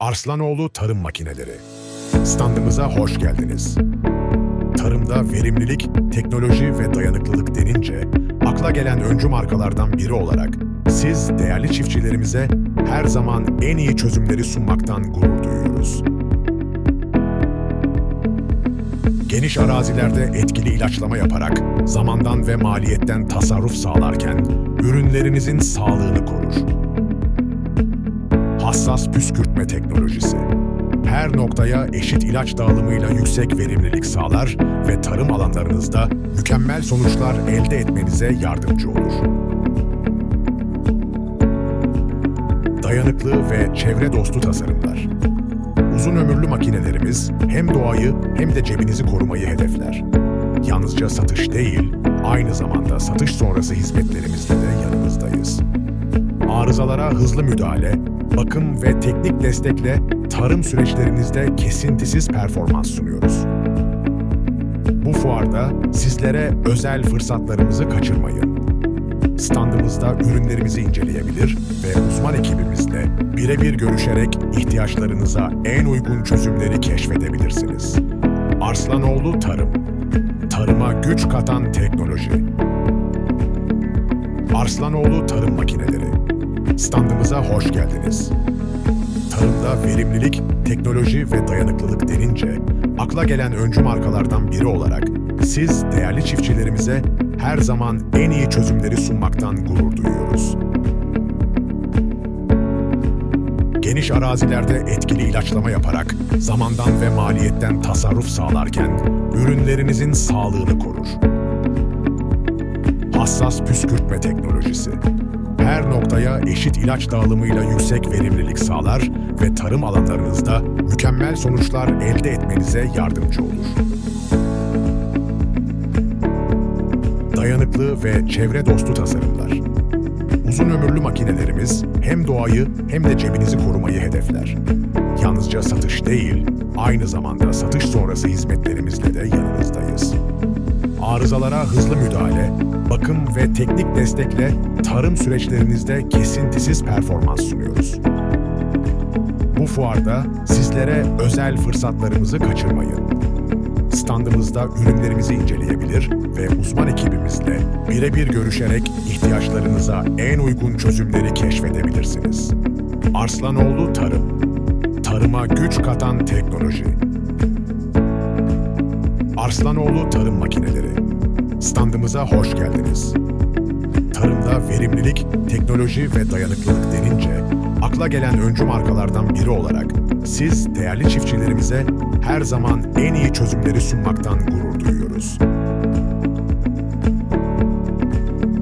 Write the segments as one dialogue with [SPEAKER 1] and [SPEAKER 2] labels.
[SPEAKER 1] Arslanoğlu Tarım Makineleri. Standımıza hoş geldiniz. Tarımda verimlilik, teknoloji ve dayanıklılık denince akla gelen öncü markalardan biri olarak siz değerli çiftçilerimize her zaman en iyi çözümleri sunmaktan gurur duyuyoruz. Geniş arazilerde etkili ilaçlama yaparak zamandan ve maliyetten tasarruf sağlarken ürünlerinizin sağlığını korur. Hassas püskürtme teknolojisi. Her noktaya eşit ilaç dağılımıyla yüksek verimlilik sağlar ve tarım alanlarınızda mükemmel sonuçlar elde etmenize yardımcı olur. Dayanıklı ve çevre dostu tasarımlar. Uzun ömürlü makinelerimiz hem doğayı hem de cebinizi korumayı hedefler. Yalnızca satış değil, aynı zamanda satış sonrası hizmetlerimizle de yanınızdayız. Arızalara hızlı müdahale, bakım ve teknik destekle tarım süreçlerinizde kesintisiz performans sunuyoruz. Bu fuarda sizlere özel fırsatlarımızı kaçırmayın. Standımızda ürünlerimizi inceleyebilir ve uzman ekibimizle birebir görüşerek ihtiyaçlarınıza en uygun çözümleri keşfedebilirsiniz. Arslanoğlu Tarım Tarıma güç katan teknoloji. Arslanoğlu Tarım Makineleri. Standımıza hoş geldiniz. Tarımda verimlilik, teknoloji ve dayanıklılık denince akla gelen öncü markalardan biri olarak siz değerli çiftçilerimize her zaman en iyi çözümleri sunmaktan gurur duyuyoruz. Geniş arazilerde etkili ilaçlama yaparak zamandan ve maliyetten tasarruf sağlarken ürünlerinizin sağlığını korur. Hassas püskürtme teknolojisi. Her noktaya eşit ilaç dağılımıyla yüksek verimlilik sağlar ve tarım alanlarınızda mükemmel sonuçlar elde etmenize yardımcı olur. Dayanıklı ve çevre dostu tasarımlar. Uzun ömürlü makinelerimiz hem doğayı hem de cebinizi korumayı hedefler. Yalnızca satış değil, aynı zamanda satış sonrası hizmetlerimizle de yanınızdayız. Arızalara hızlı müdahale, bakım ve teknik destekle tarım süreçlerinizde kesintisiz performans sunuyoruz. Bu fuarda sizlere özel fırsatlarımızı kaçırmayın. Standımızda ürünlerimizi inceleyebilir ve uzman ekibimizle birebir görüşerek ihtiyaçlarınıza en uygun çözümleri keşfedebilirsiniz. Arslanoğlu Tarım Tarıma güç katan teknoloji. Arslanoğlu Tarım Makineleri. Standımıza hoş geldiniz. Tarımda verimlilik, teknoloji ve dayanıklılık denince akla gelen öncü markalardan biri olarak siz değerli çiftçilerimize her zaman en iyi çözümleri sunmaktan gurur duyuyoruz.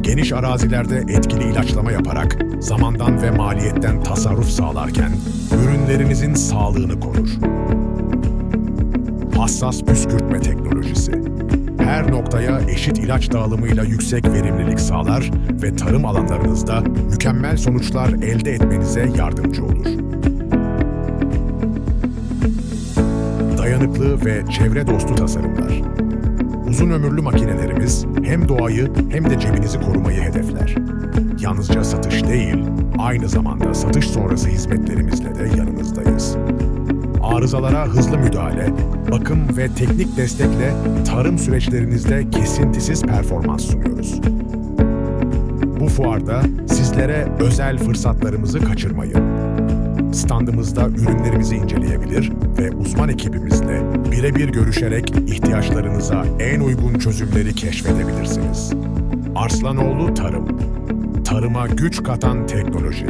[SPEAKER 1] Geniş arazilerde etkili ilaçlama yaparak zamandan ve maliyetten tasarruf sağlarken ürünlerinizin sağlığını korur. Hassas püskürtme teknolojisi. Her noktaya eşit ilaç dağılımıyla yüksek verimlilik sağlar ve tarım alanlarınızda mükemmel sonuçlar elde etmenize yardımcı olur. Dayanıklı ve çevre dostu tasarımlar. Uzun ömürlü makinelerimiz hem doğayı hem de cebinizi korumayı hedefler. Yalnızca satış değil, aynı zamanda satış sonrası hizmetlerimizle. Arızalara hızlı müdahale, bakım ve teknik destekle tarım süreçlerinizde kesintisiz performans sunuyoruz. Bu fuarda sizlere özel fırsatlarımızı kaçırmayın. Standımızda ürünlerimizi inceleyebilir ve uzman ekibimizle birebir görüşerek ihtiyaçlarınıza en uygun çözümleri keşfedebilirsiniz. Arslanoğlu Tarım Tarıma güç katan teknoloji.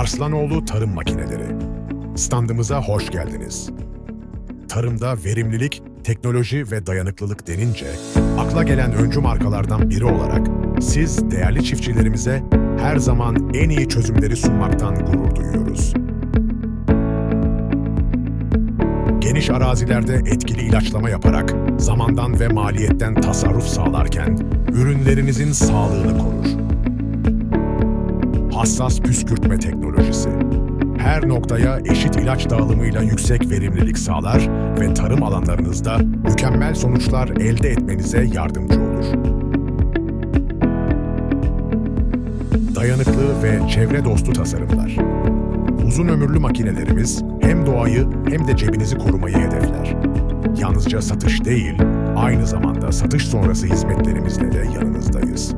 [SPEAKER 1] Arslanoğlu Tarım Makineleri. Standımıza hoş geldiniz. Tarımda verimlilik, teknoloji ve dayanıklılık denince akla gelen öncü markalardan biri olarak siz değerli çiftçilerimize her zaman en iyi çözümleri sunmaktan gurur duyuyoruz. Geniş arazilerde etkili ilaçlama yaparak zamandan ve maliyetten tasarruf sağlarken ürünlerinizin sağlığını korur. Hassas püskürtme teknolojisi. Her noktaya eşit ilaç dağılımıyla yüksek verimlilik sağlar ve tarım alanlarınızda mükemmel sonuçlar elde etmenize yardımcı olur. Dayanıklı ve çevre dostu tasarımlar. Uzun ömürlü makinelerimiz hem doğayı hem de cebinizi korumayı hedefler. Yalnızca satış değil, aynı zamanda satış sonrası hizmetlerimizle de yanınızdayız.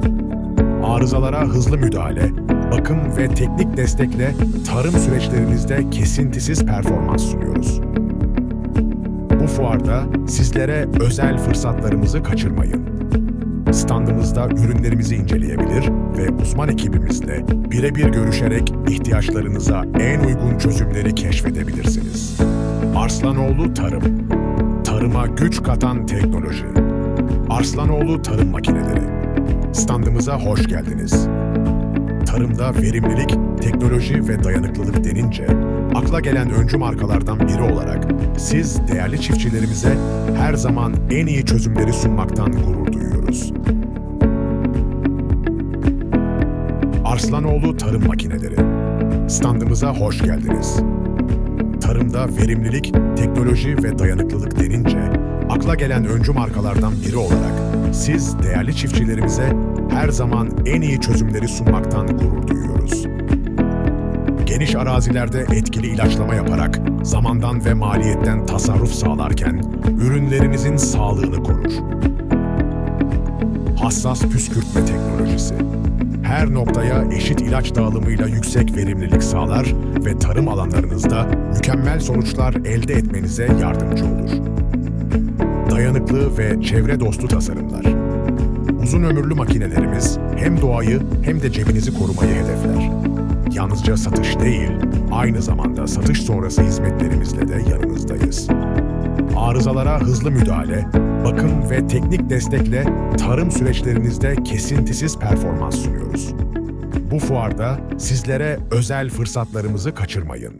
[SPEAKER 1] Arızalara hızlı müdahale, bakım ve teknik destekle tarım süreçlerinizde kesintisiz performans sunuyoruz. Bu fuarda sizlere özel fırsatlarımızı kaçırmayın. Standımızda ürünlerimizi inceleyebilir ve uzman ekibimizle birebir görüşerek ihtiyaçlarınıza en uygun çözümleri keşfedebilirsiniz. Arslanoğlu Tarım Tarıma güç katan teknoloji Arslanoğlu Tarım Makineleri Standımıza hoş geldiniz. Tarımda verimlilik, teknoloji ve dayanıklılık denince akla gelen öncü markalardan biri olarak siz değerli çiftçilerimize her zaman en iyi çözümleri sunmaktan gurur duyuyoruz. Arslanoğlu Tarım Makineleri Standımıza hoş geldiniz. Tarımda verimlilik, teknoloji ve dayanıklılık denince akla gelen öncü markalardan biri olarak siz değerli çiftçilerimize her zaman en iyi çözümleri sunmaktan gurur duyuyoruz. Geniş arazilerde etkili ilaçlama yaparak zamandan ve maliyetten tasarruf sağlarken ürünlerinizin sağlığını korur. Hassas püskürtme teknolojisi. Her noktaya eşit ilaç dağılımıyla yüksek verimlilik sağlar ve tarım alanlarınızda mükemmel sonuçlar elde etmenize yardımcı olur. Dayanıklı ve çevre dostu tasarımlar. Uzun ömürlü makinelerimiz hem doğayı hem de cebinizi korumayı hedefler. Yalnızca satış değil, aynı zamanda satış sonrası hizmetlerimizle de yanınızdayız. Arızalara hızlı müdahale, bakım ve teknik destekle tarım süreçlerinizde kesintisiz performans sunuyoruz. Bu fuarda sizlere özel fırsatlarımızı kaçırmayın.